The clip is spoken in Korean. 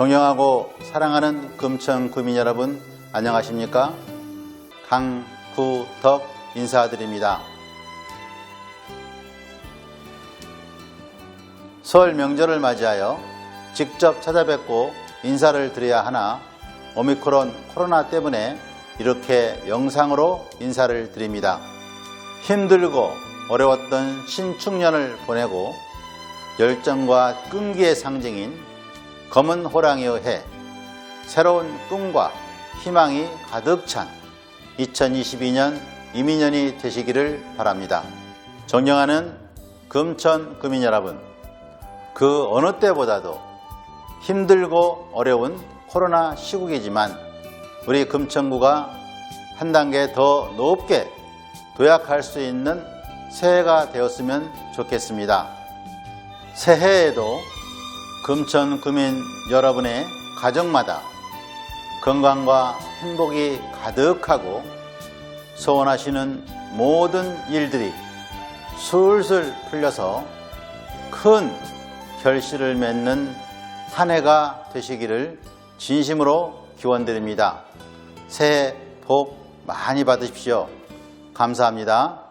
존경하고 사랑하는 금천 구민 여러분 안녕하십니까? 강구덕 인사드립니다. 설 명절을 맞이하여 직접 찾아뵙고 인사를 드려야 하나 오미크론 코로나 때문에 이렇게 영상으로 인사를 드립니다. 힘들고 어려웠던 신축년을 보내고 열정과 끈기의 상징인 검은 호랑이의 해, 새로운 꿈과 희망이 가득 찬 2022년 이민년이 되시기를 바랍니다. 존경하는 금천 구민 여러분, 그 어느 때보다도 힘들고 어려운 코로나 시국이지만 우리 금천구가 한 단계 더 높게 도약할 수 있는 새해가 되었으면 좋겠습니다. 새해에도 금천 구민 여러분의 가정마다 건강과 행복이 가득하고 소원하시는 모든 일들이 술술 풀려서 큰 결실을 맺는 한 해가 되시기를 진심으로 기원드립니다. 새해 복 많이 받으십시오. 감사합니다.